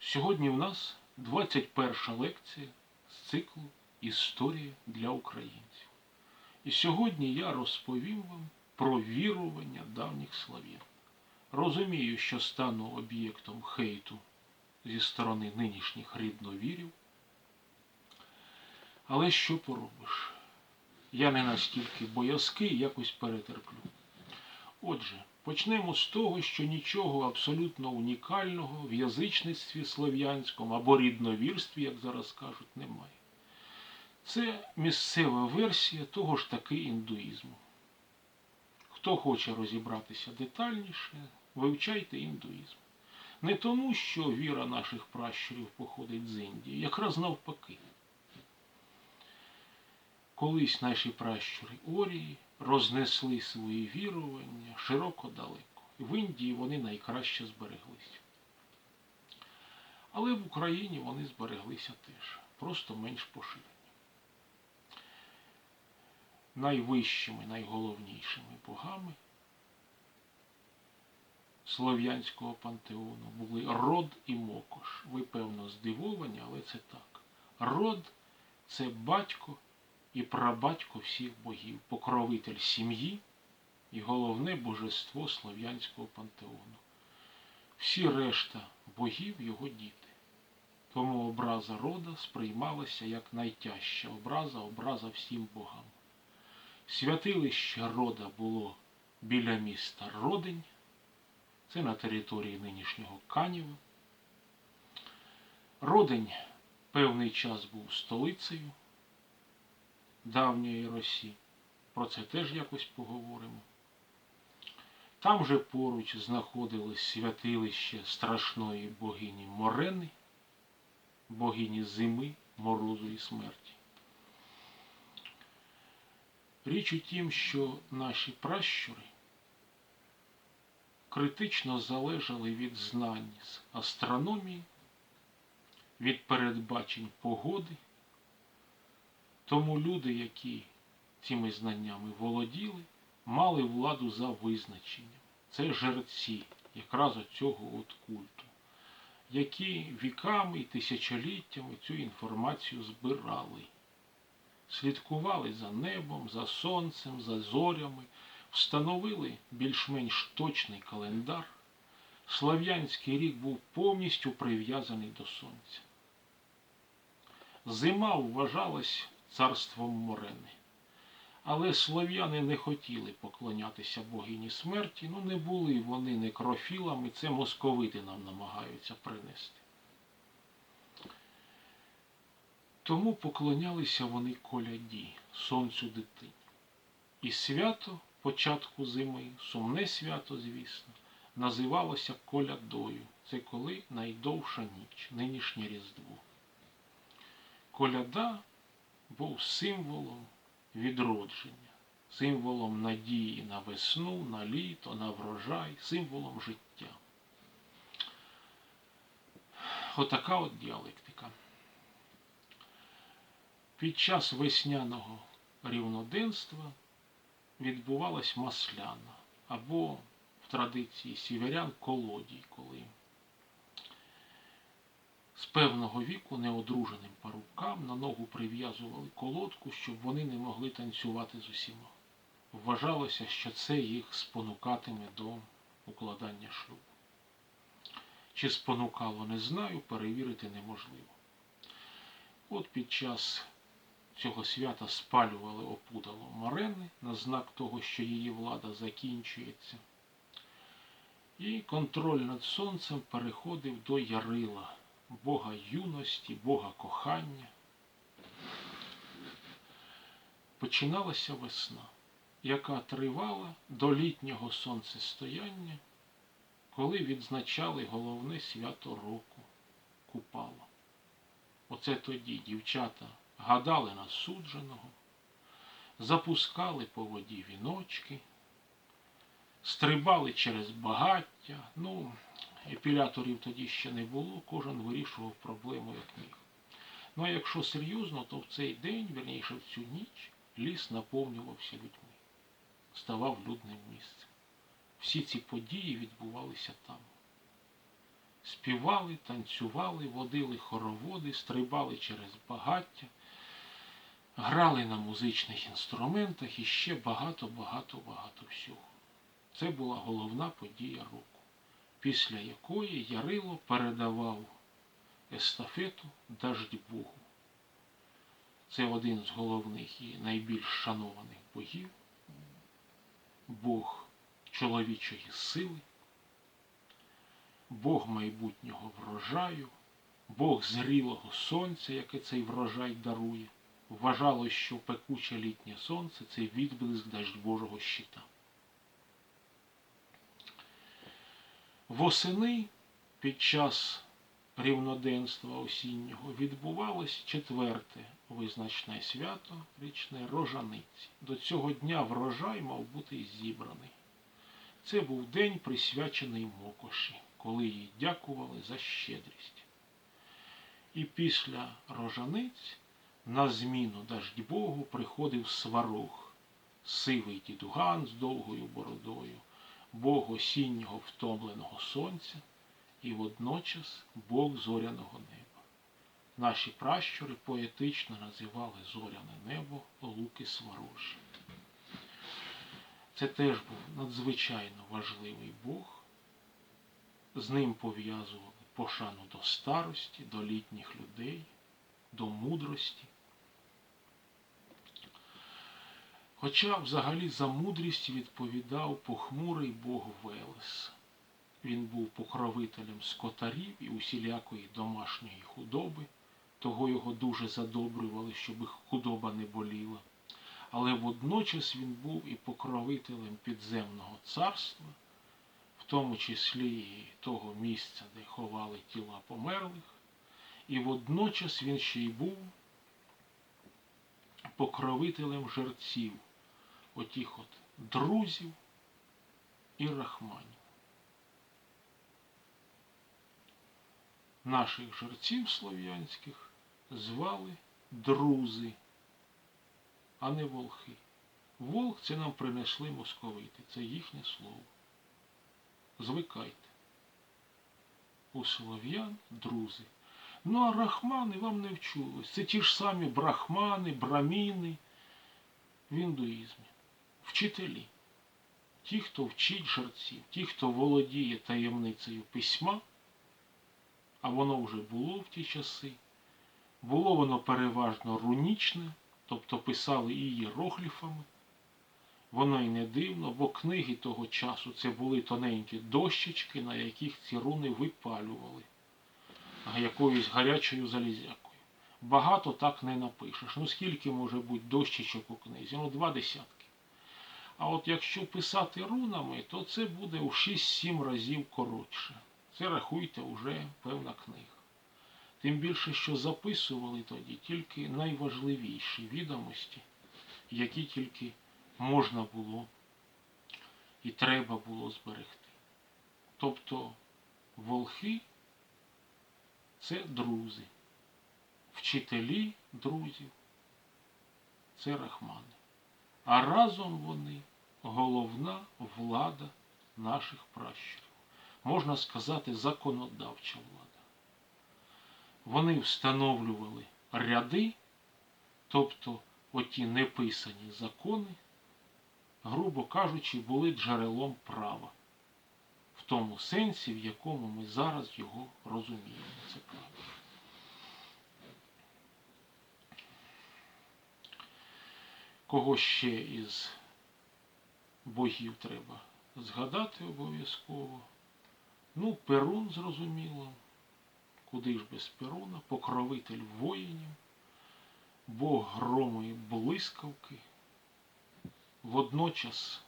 Сьогодні в нас 21 лекція з циклу Історія для українців. І сьогодні я розповім вам про вірування давніх слав'ян. Розумію, що стану об'єктом хейту зі сторони нинішніх рідновірів. Але що поробиш? Я не настільки боязкий, якось перетерплю. Отже, почнемо з того, що нічого абсолютно унікального в язичництві слов'янському або рідновірстві, як зараз кажуть, немає. Це місцева версія того ж таки індуїзму. Хто хоче розібратися детальніше, вивчайте індуїзм. Не тому, що віра наших пращурів походить з Індії, якраз навпаки. Колись наші пращури Орії рознесли свої вірування широко далеко. В Індії вони найкраще збереглися. Але в Україні вони збереглися теж, просто менш поширені. Найвищими, найголовнішими богами слов'янського пантеону були Род і Мокош. Ви, певно, здивовані, але це так. Род це батько і прабатько всіх богів, покровитель сім'ї і головне божество слов'янського пантеону. Всі решта богів його діти. Тому образа рода сприймалася як найтяжча образа, образа всім богам. Святилище рода було біля міста Родень, це на території нинішнього Канєва. Родень певний час був столицею давньої Росії. Про це теж якось поговоримо. Там же поруч знаходилось святилище страшної богині Морени, богині зими, морозу і смерті. Річ у тім, що наші пращури критично залежали від знань з астрономії, від передбачень погоди. Тому люди, які цими знаннями володіли, мали владу за визначенням. Це жерці якраз оцього от культу, які віками і тисячоліттями цю інформацію збирали, слідкували за небом, за сонцем, за зорями, встановили більш-менш точний календар. Слав'янський рік був повністю прив'язаний до сонця. Зима вважалась царством Морени. Але слов'яни не хотіли поклонятися богині смерті, ну не були вони некрофілами, це московити нам намагаються принести. Тому поклонялися вони коляді, сонцю дитині. І свято початку зими, сумне свято, звісно, називалося колядою. Це коли найдовша ніч, нинішнє Різдво. Коляда був символом відродження, символом надії на весну, на літо, на врожай, символом життя. Отака от діалектика. Під час весняного рівноденства відбувалась масляна або в традиції сіверян колодій, коли з певного віку неодруженим парубкам на ногу прив'язували колодку, щоб вони не могли танцювати з усіма. Вважалося, що це їх спонукатиме до укладання шлюбу. Чи спонукало, не знаю, перевірити неможливо. От під час цього свята спалювали опудало Марени на знак того, що її влада закінчується. І контроль над сонцем переходив до Ярила. Бога юності, Бога кохання. Починалася весна, яка тривала до літнього сонцестояння, коли відзначали головне свято року Купала. Оце тоді дівчата гадали на судженого, запускали по воді віночки, стрибали через багаття. ну, Епіляторів тоді ще не було, кожен вирішував проблему як міг. Ну а якщо серйозно, то в цей день, верніше в цю ніч, ліс наповнювався людьми, ставав людним місцем. Всі ці події відбувалися там. співали, танцювали, водили хороводи, стрибали через багаття, грали на музичних інструментах і ще багато-багато-багато всього. Це була головна подія року, після якої Ярило передавав естафету Даждь-Богу. Це один з головних і найбільш шанованих богів, Бог чоловічої сили, Бог майбутнього врожаю, Бог зрілого сонця, яке цей врожай дарує. Вважалось, що пекуче літнє сонце це відблиск Даждьбожого щита. Восени під час рівноденства осіннього відбувалось четверте визначне свято річне рожаниці. До цього дня врожай мав бути зібраний. Це був день присвячений Мокоші, коли їй дякували за щедрість. І після рожаниць на зміну Даждьбогу приходив сварог, сивий дідуган з довгою бородою, бог осіннього втомленого сонця і водночас Бог зоряного неба. Наші пращури поетично називали зоряне небо луки сварожі. Це теж був надзвичайно важливий Бог. З ним пов'язували пошану до старості, до літніх людей, до мудрості. Хоча взагалі за мудрість відповідав похмурий Бог Велес. Він був покровителем скотарів і усілякої домашньої худоби, того його дуже задобрювали, щоб їх худоба не боліла. Але водночас він був і покровителем підземного царства, в тому числі і того місця, де ховали тіла померлих, і водночас він ще й був покровителем жерців, отіх от друзів і рахманів. Наших жерців слов'янських звали друзи, а не волхи. Волк це нам принесли московити, це їхнє слово. Звикайте. У слов'ян друзи. Ну, а рахмани вам не вчулись. Це ті ж самі брахмани, браміни в індуїзмі. Вчителі. Ті, хто вчить жерців, ті, хто володіє таємницею письма, а воно вже було в ті часи. Було воно переважно рунічне, тобто писали і ієрогліфами. Воно й не дивно, бо книги того часу це були тоненькі дощечки, на яких ці руни випалювали якоюсь гарячою залізякою. Багато так не напишеш. Ну скільки може бути дощечок у книзі? Ну, два десятки. А от якщо писати рунами, то це буде у 6-7 разів коротше. Це рахуйте вже певна книга. Тим більше, що записували тоді тільки найважливіші відомості, які тільки можна було і треба було зберегти. Тобто волхи це друзі, вчителі друзів, це рахмани. А разом вони головна влада наших пращурів. Можна сказати, законодавча влада. Вони встановлювали ряди, тобто оті неписані закони, грубо кажучи, були джерелом права. В тому сенсі, в якому ми зараз його розуміємо. Це право. Кого ще із богів треба згадати обов'язково? Ну, Перун, зрозуміло. Куди ж без Перуна, покровитель воїнів, Бог грому і блискавки, водночас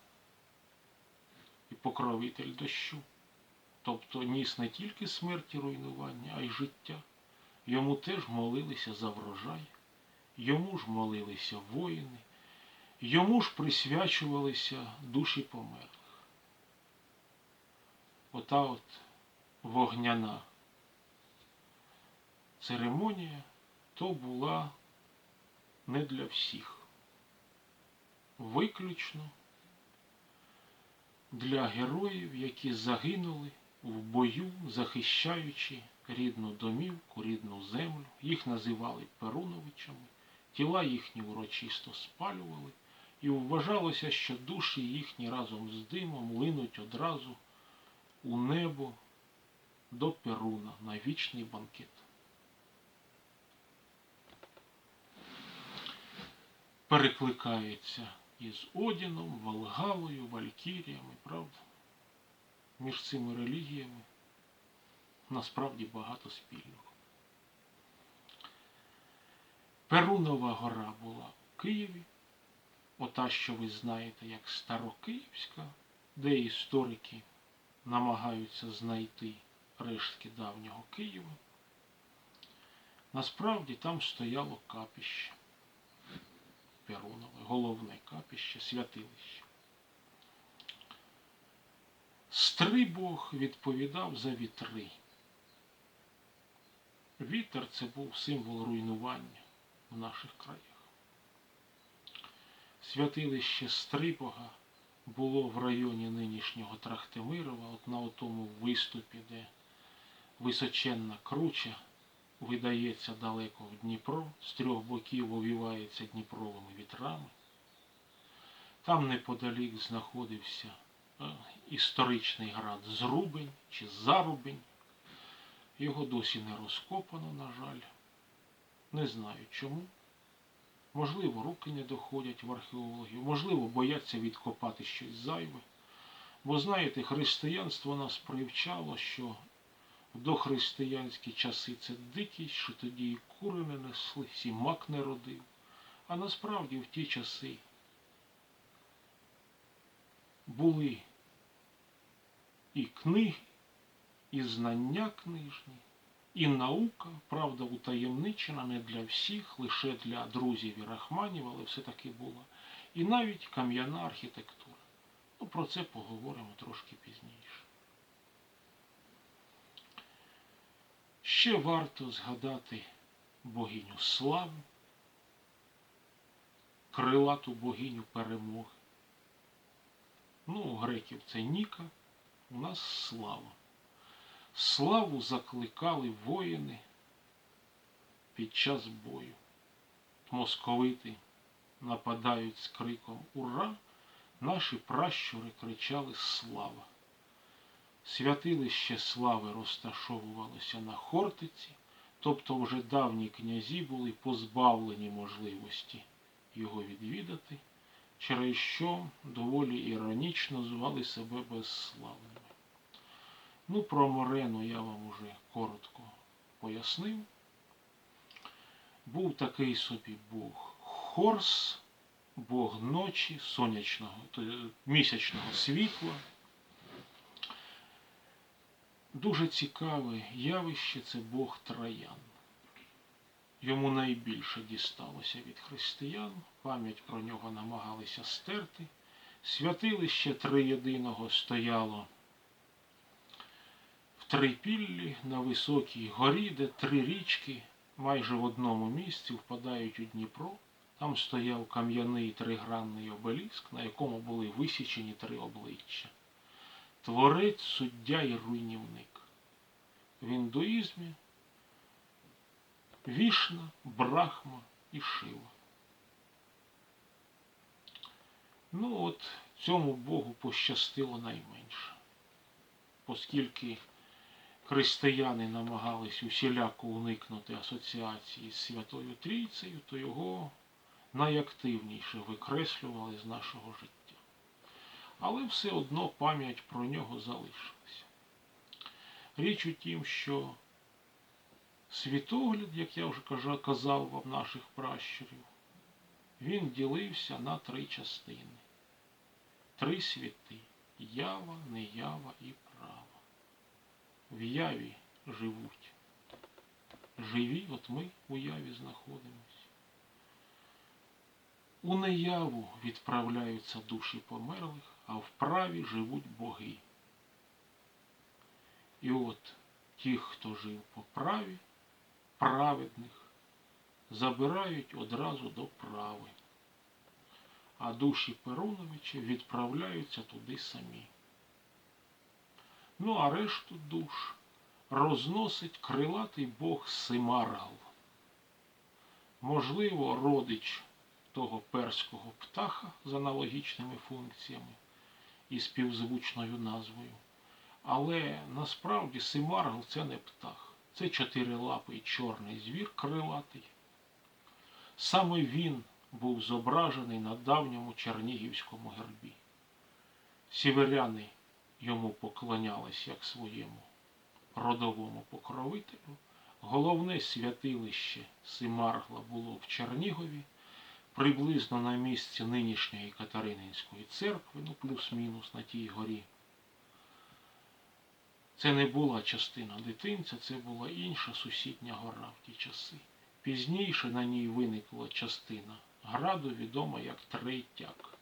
і покровитель дощу. Тобто ніс не тільки смерті руйнування, а й життя. Йому теж молилися за врожай, йому ж молилися воїни, йому ж присвячувалися душі померлих. Ота от вогняна церемонія то була не для всіх. Виключно для героїв, які загинули в бою, захищаючи рідну домівку, рідну землю. Їх називали Перуновичами, тіла їхні урочисто спалювали, і вважалося, що душі їхні разом з димом линуть одразу у небо до Перуна на вічний банкет. Перекликається із Одіном, Валгалою, Валькіріями, правда? Між цими релігіями насправді багато спільного. Перунова гора була в Києві, ота, що ви знаєте, як Старокиївська, де історики намагаються знайти рештки давнього Києва. Насправді там стояло капіще Перунове, головне капіще, святилище. Стрий Бог відповідав за вітри. Вітер це був символ руйнування в наших краях. Святилище Стрибога було в районі нинішнього Трахтимирова, от на тому виступі, де височенна круча видається далеко в Дніпро, з трьох боків овівається Дніпровими вітрами. Там неподалік знаходився е, історичний град Зрубень чи Зарубень. Його досі не розкопано, на жаль. Не знаю чому. Можливо, руки не доходять в археологію, можливо, бояться відкопати щось зайве. Бо знаєте, християнство нас привчало, що в дохристиянські часи це дикість, що тоді і кури не неслись, і мак не родив. А насправді в ті часи були і книги, і знання книжні, і наука, правда, утаємничена не для всіх, лише для друзів і рахманів, але все-таки була. І навіть кам'яна архітектура. Ну, про це поговоримо трошки пізніше. Ще варто згадати богиню славу, крилату богиню перемоги. Ну, у греків це Ніка, у нас слава. Славу закликали воїни під час бою. Московити нападають з криком Ура! Наші пращури кричали Слава! Святилище слави розташовувалося на Хортиці, тобто вже давні князі були позбавлені можливості його відвідати, через що доволі іронічно звали себе безславними. Ну, про Морену я вам уже коротко пояснив. Був такий собі Бог Хорс, Бог ночі, сонячного, місячного світла. Дуже цікаве явище це Бог Троян. Йому найбільше дісталося від християн, пам'ять про нього намагалися стерти. Святилище триєдиного стояло Трипіллі на високій горі, де три річки майже в одному місці впадають у Дніпро. Там стояв кам'яний тригранний обеліск, на якому були висічені три обличчя. Творець, суддя і руйнівник. В індуїзмі Вішна, Брахма і Шива. Ну от цьому Богу пощастило найменше, оскільки християни намагались усіляко уникнути асоціації з Святою Трійцею, то його найактивніше викреслювали з нашого життя але все одно пам'ять про нього залишилася. Річ у тім, що світогляд, як я вже казав вам наших пращурів, він ділився на три частини. Три світи ява, неява і. В яві живуть. Живі, от ми у яві знаходимося. У неяву відправляються душі померлих, а в праві живуть боги. І от ті, хто жив по праві, праведних, забирають одразу до прави, а душі Перуновича відправляються туди самі. Ну а решту душ розносить крилатий бог Симаргл. Можливо, родич того перського птаха з аналогічними функціями і співзвучною назвою. Але насправді Симаргл це не птах. Це чотирилапий чорний звір крилатий. Саме він був зображений на давньому чернігівському гербі. Сіверяни йому поклонялись як своєму родовому покровителю. Головне святилище Симаргла було в Чернігові, приблизно на місці нинішньої Катерининської церкви, ну плюс-мінус на тій горі. Це не була частина дитинця, це була інша сусідня гора в ті часи. Пізніше на ній виникла частина граду, відома як Третяк.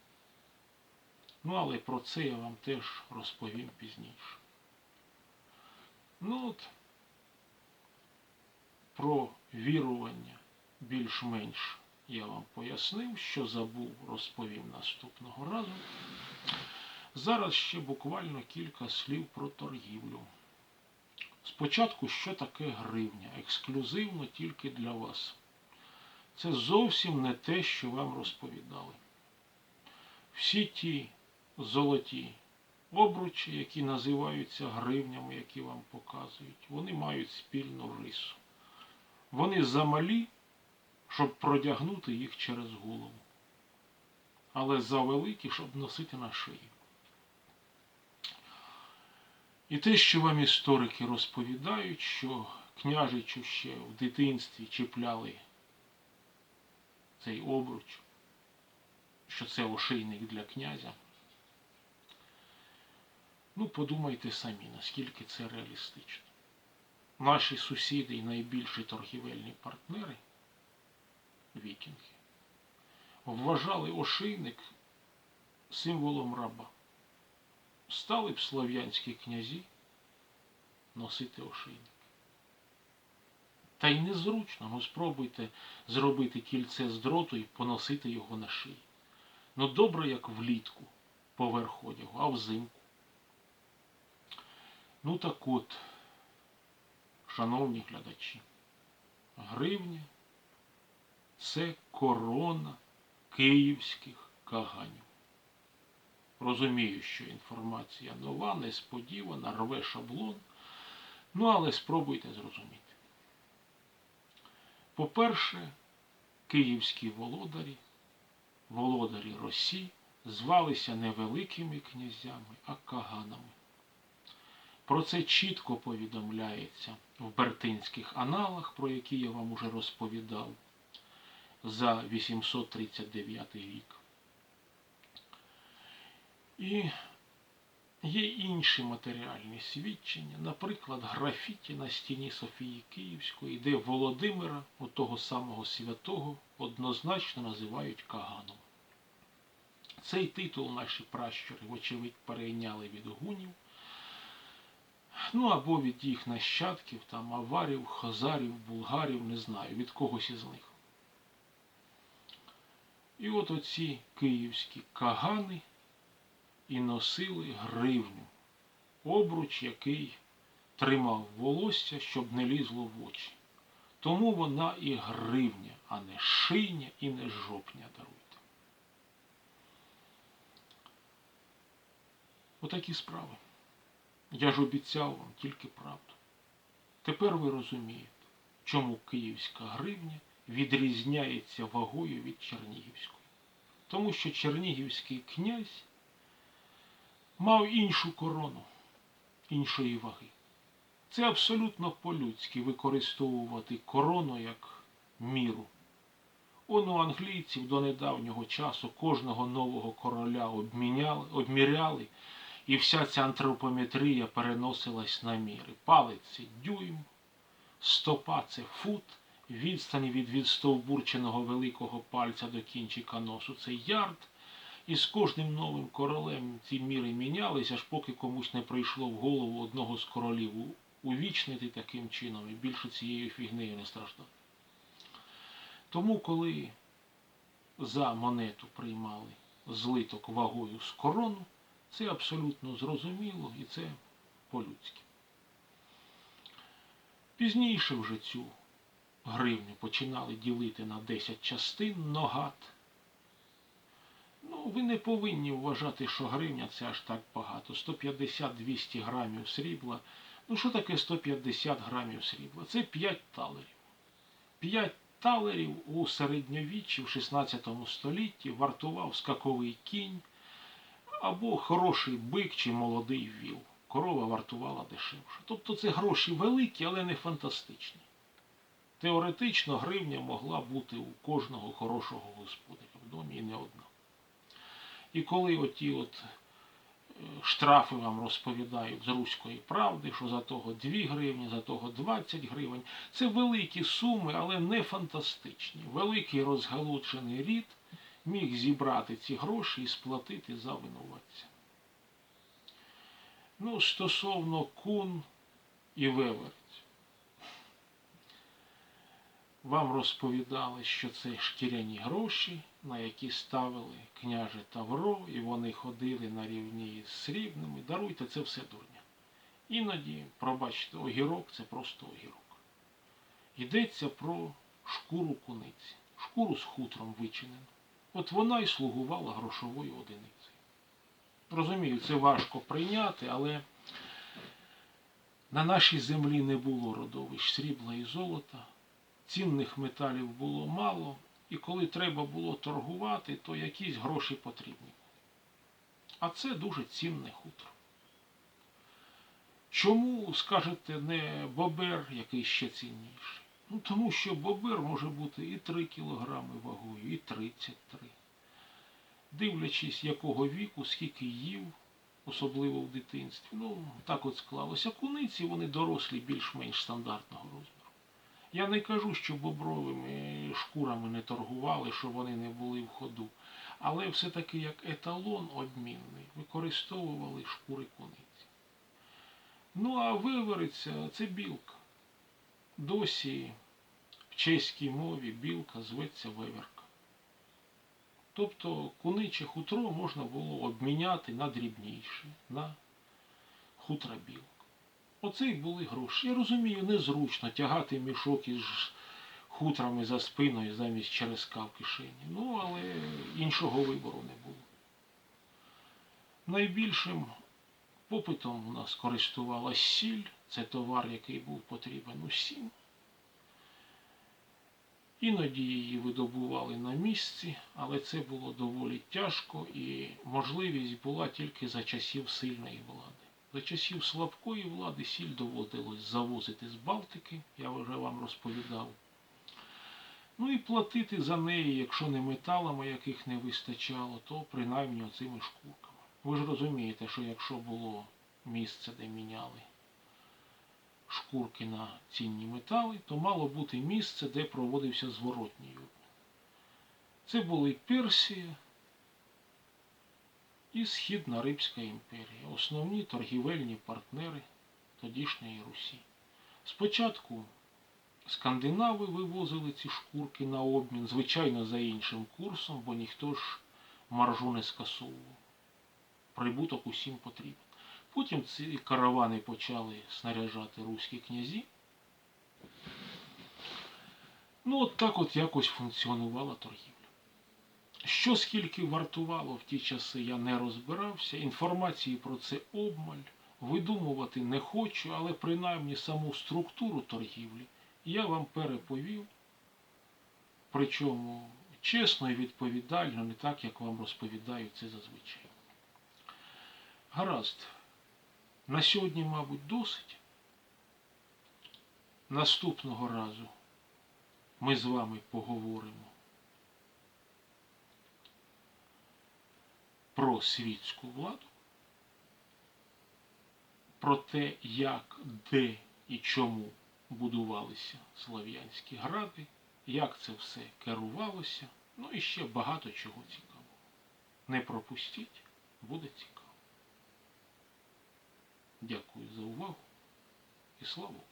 Ну, але про це я вам теж розповім пізніше. Ну от, про вірування більш-менш я вам пояснив, що забув, розповім наступного разу. Зараз ще буквально кілька слів про торгівлю. Спочатку, що таке гривня? Ексклюзивно тільки для вас. Це зовсім не те, що вам розповідали. Всі ті золоті обручі, які називаються гривнями, які вам показують, вони мають спільну рису. Вони замалі, щоб продягнути їх через голову, але завеликі, щоб носити на шиї. І те, що вам історики розповідають, що княжичу ще в дитинстві чіпляли цей обруч, що це ошейник для князя. Ну, подумайте самі, наскільки це реалістично. Наші сусіди і найбільші торгівельні партнери, вікінги, вважали ошейник символом раба. Стали б слов'янські князі носити ошейник. Та й незручно, ну спробуйте зробити кільце з дроту і поносити його на шиї. Ну добре, як влітку поверх одягу, а взимку. Ну так от, шановні глядачі, гривня це корона київських каганів. Розумію, що інформація нова, несподівана, рве шаблон. Ну, але спробуйте зрозуміти. По-перше, київські володарі, володарі Росії, звалися не великими князями, а каганами. Про це чітко повідомляється в Бертинських аналах, про які я вам уже розповідав за 839 рік. І є інші матеріальні свідчення, наприклад, графіті на стіні Софії Київської, де Володимира, того самого святого, однозначно називають Каганом. Цей титул наші пращури, вочевидь, перейняли від гунів, ну або від їх нащадків, там аварів, хазарів, булгарів, не знаю, від когось із них. І от оці київські кагани і носили гривню, обруч, який тримав волосся, щоб не лізло в очі. Тому вона і гривня, а не шийня і не жопня даруйте. Отакі справи. Я ж обіцяв вам тільки правду. Тепер ви розумієте, чому київська гривня відрізняється вагою від Чернігівської. Тому що Чернігівський князь мав іншу корону, іншої ваги. Це абсолютно по-людськи використовувати корону як міру. Он у англійців до недавнього часу кожного нового короля обміняли, обміряли, і вся ця антропометрія переносилась на міри. Палець дюйм, стопа це фут, відстані від відстовбурченого великого пальця до кінчика носу це ярд. І з кожним новим королем ці міри мінялися, аж поки комусь не прийшло в голову одного з королів увічнити таким чином і більше цією фігнею не страждати. Тому, коли за монету приймали злиток вагою з корону, це абсолютно зрозуміло і це по-людськи. Пізніше вже цю гривню починали ділити на 10 частин ногат. Ну, ви не повинні вважати, що гривня це аж так багато. 150-200 грамів срібла. Ну, що таке 150 грамів срібла? Це 5 талерів. 5 талерів у середньовіччі в 16 столітті вартував скаковий кінь або хороший бик чи молодий віл. Корова вартувала дешевше. Тобто це гроші великі, але не фантастичні. Теоретично гривня могла бути у кожного хорошого господаря в домі і не одна. І коли оті от е, штрафи вам розповідають з руської правди, що за того 2 гривні, за того 20 гривень, це великі суми, але не фантастичні. Великий розгалуджений рід міг зібрати ці гроші і сплатити за винуватця. Ну, стосовно кун і веверць. Вам розповідали, що це шкіряні гроші, на які ставили княже Тавро, і вони ходили на рівні з срібними. Даруйте, це все дурня. Іноді, пробачте, огірок це просто огірок. Йдеться про шкуру куниці, шкуру з хутром вичинену. От вона й слугувала грошовою одиницею. Розумію, це важко прийняти, але на нашій землі не було родовищ срібла і золота, цінних металів було мало, і коли треба було торгувати, то якісь гроші потрібні були. А це дуже цінне хутро. Чому, скажете, не бобер, який ще цінніший? Ну, тому що бобер може бути і 3 кілограми вагою, і 33 дивлячись, якого віку, скільки їв, особливо в дитинстві. Ну, так от склалося. Куниці вони дорослі більш-менш стандартного розміру. Я не кажу, що бобровими шкурами не торгували, що вони не були в ходу. Але все-таки як еталон обмінний використовували шкури куниці. Ну, а вивериться це білка. Досі в чеській мові білка зветься виверка. Тобто куниче хутро можна було обміняти на дрібніше, на хутра білок. Оце й були гроші. Я розумію, незручно тягати мішок із хутрами за спиною замість черезка в кишені. Ну, але іншого вибору не було. Найбільшим попитом у нас користувалась сіль, це товар, який був потрібен усім. Іноді її видобували на місці, але це було доволі тяжко і можливість була тільки за часів сильної влади. За часів слабкої влади сіль доводилось завозити з Балтики, я вже вам розповідав. Ну і платити за неї, якщо не металами, яких не вистачало, то принаймні оцими шкурками. Ви ж розумієте, що якщо було місце, де міняли шкурки на цінні метали, то мало бути місце, де проводився зворотній обмін. Це були Персія і Східна Рибська імперія, основні торгівельні партнери тодішньої Русі. Спочатку скандинави вивозили ці шкурки на обмін, звичайно, за іншим курсом, бо ніхто ж маржу не скасовував. Прибуток усім потрібен. Потім ці каравани почали снаряжати руські князі. Ну, от так от якось функціонувала торгівля. Що скільки вартувало в ті часи, я не розбирався. Інформації про це обмаль. Видумувати не хочу, але принаймні саму структуру торгівлі я вам переповів. Причому чесно і відповідально, не так, як вам розповідаю це зазвичай. Гаразд. На сьогодні, мабуть, досить. Наступного разу ми з вами поговоримо про світську владу, про те, як, де і чому будувалися слав'янські гради, як це все керувалося, ну і ще багато чого цікавого. Не пропустіть, буде цікаво. Дякую за увагу і Україні!